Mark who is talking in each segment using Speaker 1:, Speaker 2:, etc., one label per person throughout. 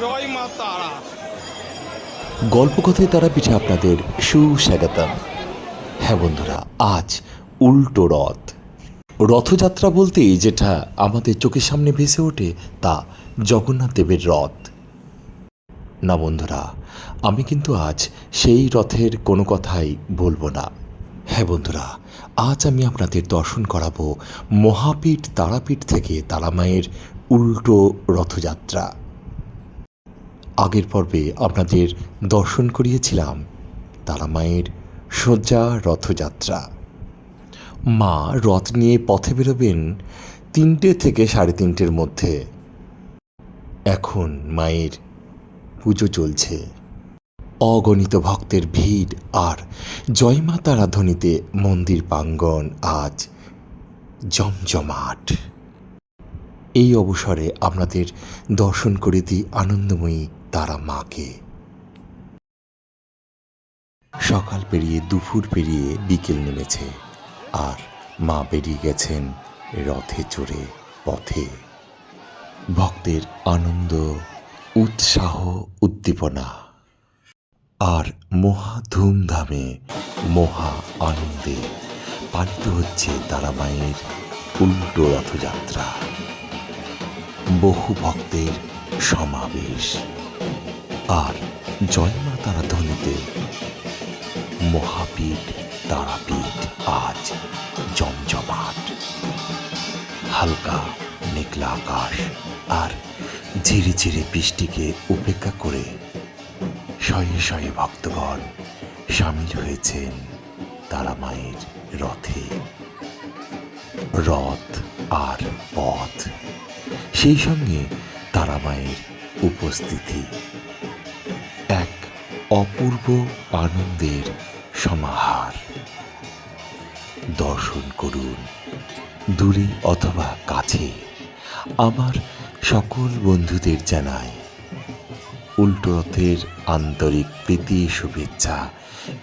Speaker 1: জয় মা তারা।
Speaker 2: গল্পকথায় তারাপীঠে আপনাদের সুস্বাগতম। হ্যাঁ বন্ধুরা, আজ উল্টো রথ। রথযাত্রা বলতেই যেটা আমাদের চোখের সামনে ভেসে ওঠে তা জগন্নাথ দেবের রথ। না বন্ধুরা, আমি কিন্তু আজ সেই রথের কোনো কথাই বলব না। হ্যাঁ বন্ধুরা, আজ আমি আপনাদের দর্শন করাবো মহাপীঠ তারাপীঠ থেকে তারামায়ের উল্টো রথযাত্রা। আগের পর্বে আপনাদের দর্শন করিয়েছিলাম তারা মায়ের সোজা রথযাত্রা। মা রথ নিয়ে পথে বেরোবেন তিনটে থেকে সাড়ে তিনটের মধ্যে। এখন মায়ের পুজো চলছে। অগণিত ভক্তের ভিড় আর জয়মা তারা ধ্বনিতে মন্দির প্রাঙ্গণ আজ জমজমাট। এই অবসরে আপনাদের দর্শন করে দিই আনন্দময়ী তারা মাকে। সকাল পেরিয়ে দুপুর পেরিয়ে বিকেল নেমেছে, আর মা বেরিয়ে গেছেন রথে চড়ে পথে। ভক্তের আনন্দ, উৎসাহ, উদ্দীপনা, আর মহা ধুমধামে, মহা আনন্দে পালিত হচ্ছে তারা মায়ের উল্টো রথযাত্রা। বহু ভক্তের সমাবেশ। আর জয়মা তারা ধ্বনিতে। মহাপীঠ, তারাপীঠ আজ জমজমাট। হালকা মেঘলা আকাশ আর ঝিরি ঝিরি বৃষ্টিকে উপেক্ষা করে শয়ে শয়ে ভক্তগণ সামিল হয়েছেন তারা মায়ের রথে। রথ আর পথ, সেই সঙ্গে তারামায়ের উপস্থিতি। এক অপূর্ব আনন্দের সমাহার। দর্শন করুন দূরে অথবা কাছে, আমার সকল বন্ধুদের জানাই। উল্টো রথের আন্তরিক প্রীতি, শুভেচ্ছা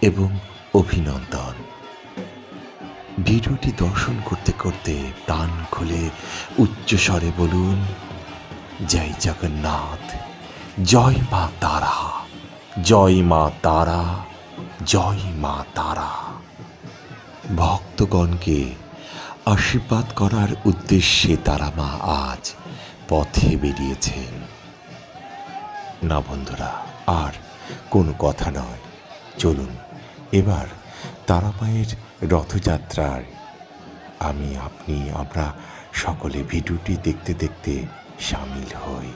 Speaker 2: এবং অভিনন্দন। ভিডিওটি দর্শন করতে করতে প্রাণ খুলে উচ্চস্বরে বলুন, জয় জগন্নাথ, জয় মা তারা। জয় মা তারা, জয় মা তারা। ভক্তগণকে আশীর্বাদ করার উদ্দেশ্যে তারা মা আজ পথে বেরিয়েছেন। না বন্ধুরা, আর কোনো কথা নয়। চলুন, এবার তারামায়ের রথযাত্রার আমি, আপনি, আমরা সকলে ভিডিওটি দেখতে দেখতে সামিল হই।